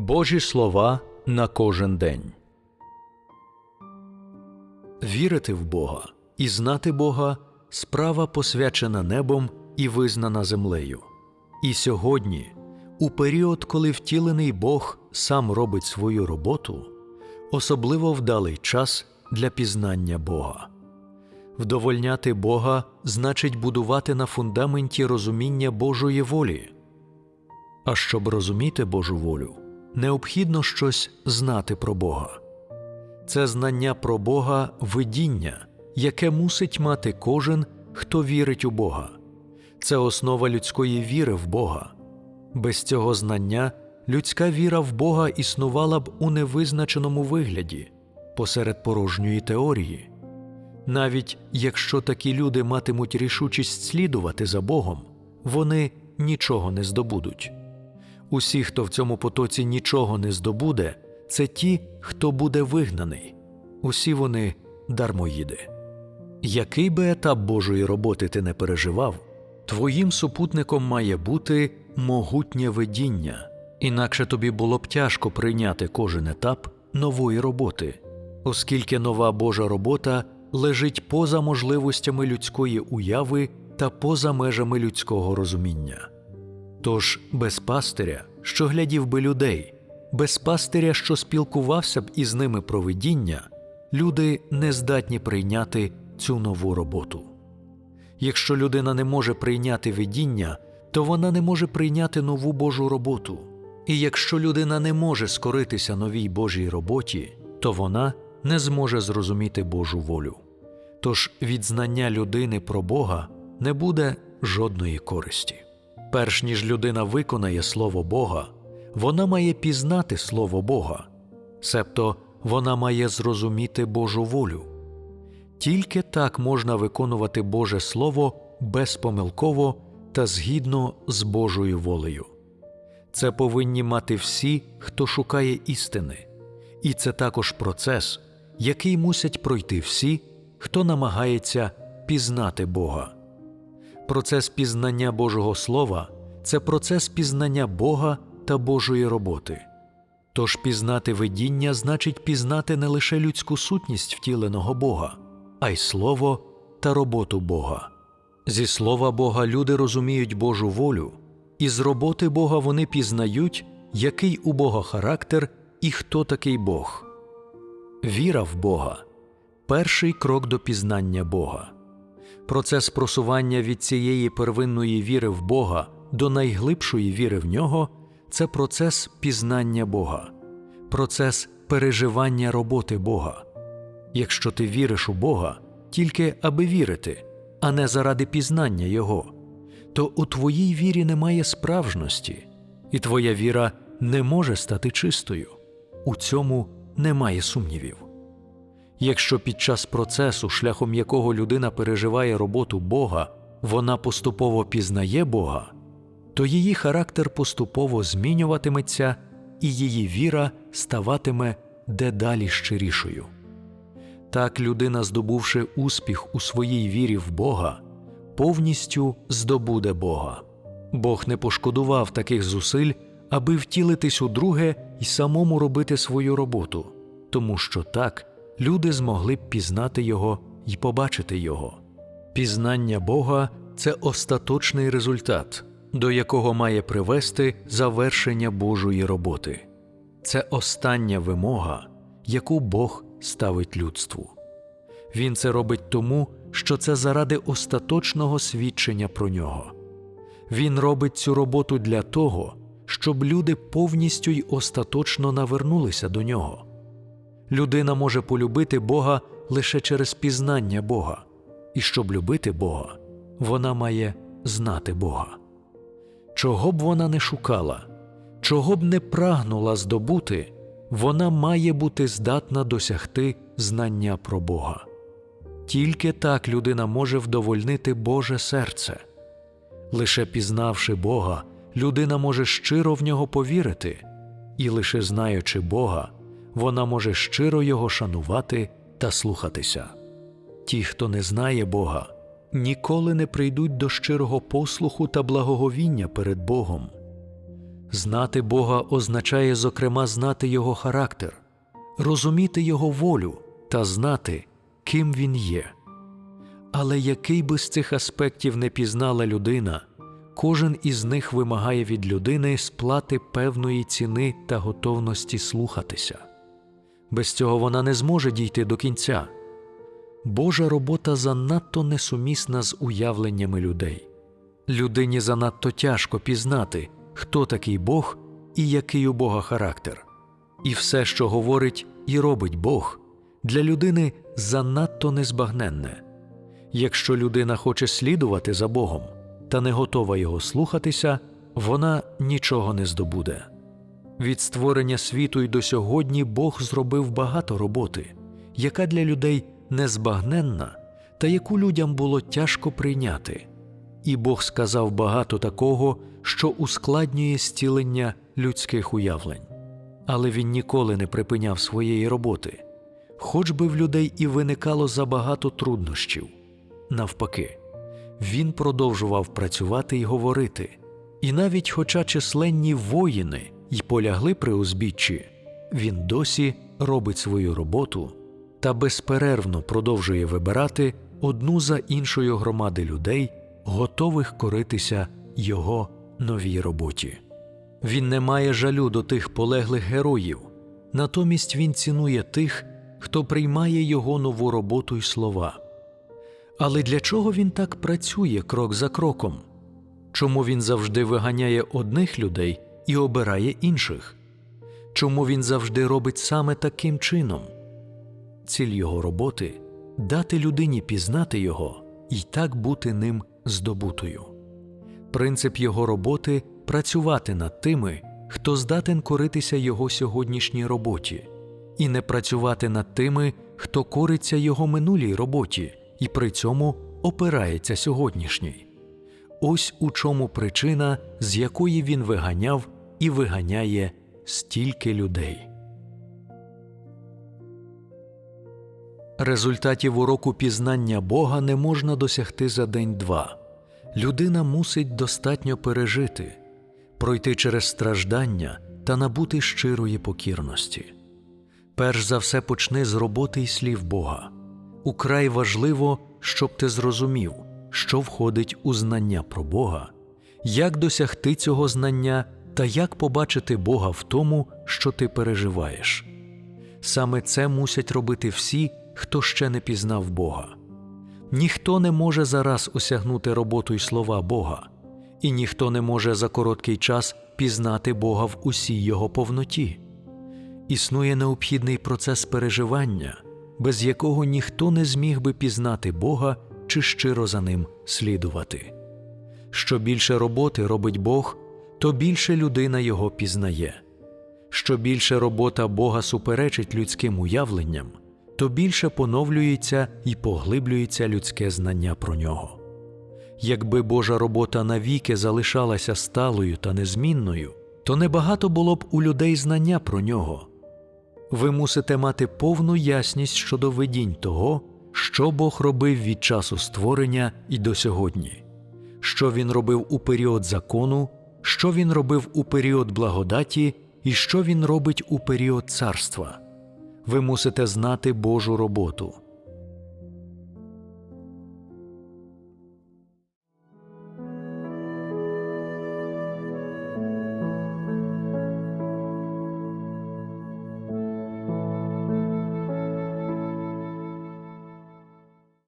Божі слова на кожен день. Вірити в Бога і знати Бога справа посвячена небом і визнана землею. І сьогодні, у період, коли втілений Бог сам робить свою роботу, особливо вдалий час для пізнання Бога. Вдовольняти Бога значить будувати на фундаменті розуміння Божої волі. А щоб розуміти Божу волю, необхідно щось знати про Бога. Це знання про Бога видіння, яке мусить мати кожен, хто вірить у Бога. Це основа людської віри в Бога. Без цього знання людська віра в Бога існувала б у невизначеному вигляді, посеред порожньої теорії. Навіть якщо такі люди матимуть рішучість слідувати за Богом, вони нічого не здобудуть. Усі, хто в цьому потоці нічого не здобуде, це ті, хто буде вигнаний. Усі вони дармоїди. Який би етап Божої роботи ти не переживав, твоїм супутником має бути могутнє видіння, інакше тобі було б тяжко прийняти кожен етап нової роботи, оскільки нова Божа робота лежить поза можливостями людської уяви та поза межами людського розуміння. Тож без пастиря, що глядів би людей, без пастиря, що спілкувався б із ними про видіння, люди не здатні прийняти цю нову роботу. Якщо людина не може прийняти видіння, то вона не може прийняти нову Божу роботу. І якщо людина не може скоритися новій Божій роботі, то вона не зможе зрозуміти Божу волю. Тож від знання людини про Бога не буде жодної користі. Перш ніж людина виконає Слово Бога, вона має пізнати Слово Бога, себто вона має зрозуміти Божу волю. Тільки так можна виконувати Боже Слово безпомилково та згідно з Божою волею. Це повинні мати всі, хто шукає істини, і це також процес, який мусять пройти всі, хто намагається пізнати Бога. Процес пізнання Божого Слова це процес пізнання Бога та Божої роботи. Тож пізнати видіння значить пізнати не лише людську сутність втіленого Бога, а й Слово та роботу Бога. Зі слова Бога люди розуміють Божу волю, і з роботи Бога вони пізнають, який у Бога характер і хто такий Бог. Віра в Бога перший крок до пізнання Бога. Процес просування від цієї первинної віри в Бога до найглибшої віри в нього це процес пізнання Бога, процес переживання роботи Бога. Якщо ти віриш у Бога тільки аби вірити, а не заради пізнання Його, то у твоїй вірі немає справжності, і твоя віра не може стати чистою. У цьому немає сумнівів. Якщо під час процесу, шляхом якого людина переживає роботу Бога, вона поступово пізнає Бога, то її характер поступово змінюватиметься і її віра ставатиме дедалі щирішою. Так людина, здобувши успіх у своїй вірі в Бога, повністю здобуде Бога. Бог не пошкодував таких зусиль, аби втілитись у друге і самому робити свою роботу, тому що так люди змогли б пізнати Його і побачити Його. Пізнання Бога це остаточний результат, до якого має привести завершення Божої роботи. Це остання вимога, яку Бог ставить людству. Він це робить тому, що це заради остаточного свідчення про нього. Він робить цю роботу для того, щоб люди повністю й остаточно навернулися до нього. Людина може полюбити Бога лише через пізнання Бога, і щоб любити Бога, вона має знати Бога. Чого б вона не шукала, чого б не прагнула здобути, вона має бути здатна досягти знання про Бога. Тільки так людина може вдовольнити Боже серце. Лише пізнавши Бога, людина може щиро в нього повірити, і лише знаючи Бога, вона може щиро його шанувати та слухатися. Ті, хто не знає Бога, ніколи не прийдуть до щирого послуху та благоговіння перед Богом. Знати Бога означає, зокрема, знати Його характер, розуміти Його волю та знати, ким Він є. Але який би з цих аспектів не пізнала людина, кожен із них вимагає від людини сплати певної ціни та готовності слухатися. Без цього вона не зможе дійти до кінця. Божа робота занадто несумісна з уявленнями людей. Людині занадто тяжко пізнати, хто такий Бог і який у Бога характер. І все, що говорить і робить Бог, для людини занадто незбагненне. Якщо людина хоче слідувати за Богом та не готова його слухатися, вона нічого не здобуде. Від створення світу й до сьогодні Бог зробив багато роботи, яка для людей незбагненна та яку людям було тяжко прийняти. І Бог сказав багато такого, що ускладнює стілення людських уявлень. Але він ніколи не припиняв своєї роботи, хоч би в людей і виникало забагато труднощів. Навпаки, він продовжував працювати і говорити, і навіть, хоча численні воїни й полягли при узбіччі, він досі робить свою роботу та безперервно продовжує вибирати одну за іншою громади людей, готових коритися його новій роботі. Він не має жалю до тих полеглих героїв, натомість він цінує тих, хто приймає його нову роботу й слова. Але для чого він так працює крок за кроком? Чому він завжди виганяє одних людей і обирає інших? Чому він завжди робить саме таким чином? Ціль його роботи дати людині пізнати його і так бути ним здобутою. Принцип його роботи працювати над тими, хто здатен коритися його сьогоднішній роботі, і не працювати над тими, хто кориться його минулій роботі і при цьому опирається сьогоднішній. Ось у чому причина, з якої він виганяв і виганяє стільки людей. Результатів уроку пізнання Бога не можна досягти за день-два. Людина мусить достатньо пережити, пройти через страждання та набути щирої покірності. Перш за все почни з роботи й слів Бога. Украй важливо, щоб ти зрозумів, що входить у знання про Бога, як досягти цього знання та як побачити Бога в тому, що ти переживаєш. Саме це мусять робити всі, хто ще не пізнав Бога. Ніхто не може зараз осягнути роботу й слова Бога, і ніхто не може за короткий час пізнати Бога в усій його повноті. Існує необхідний процес переживання, без якого ніхто не зміг би пізнати Бога чи щиро за ним слідувати. Що більше роботи робить Бог, то більше людина його пізнає. Що більше робота Бога суперечить людським уявленням, то більше поновлюється і поглиблюється людське знання про нього. Якби Божа робота навіки залишалася сталою та незмінною, то небагато було б у людей знання про нього. Ви мусите мати повну ясність щодо видінь того, що Бог робив від часу створення і до сьогодні, що Він робив у період закону, що Він робив у період благодаті і що Він робить у період царства. Ви мусите знати Божу роботу,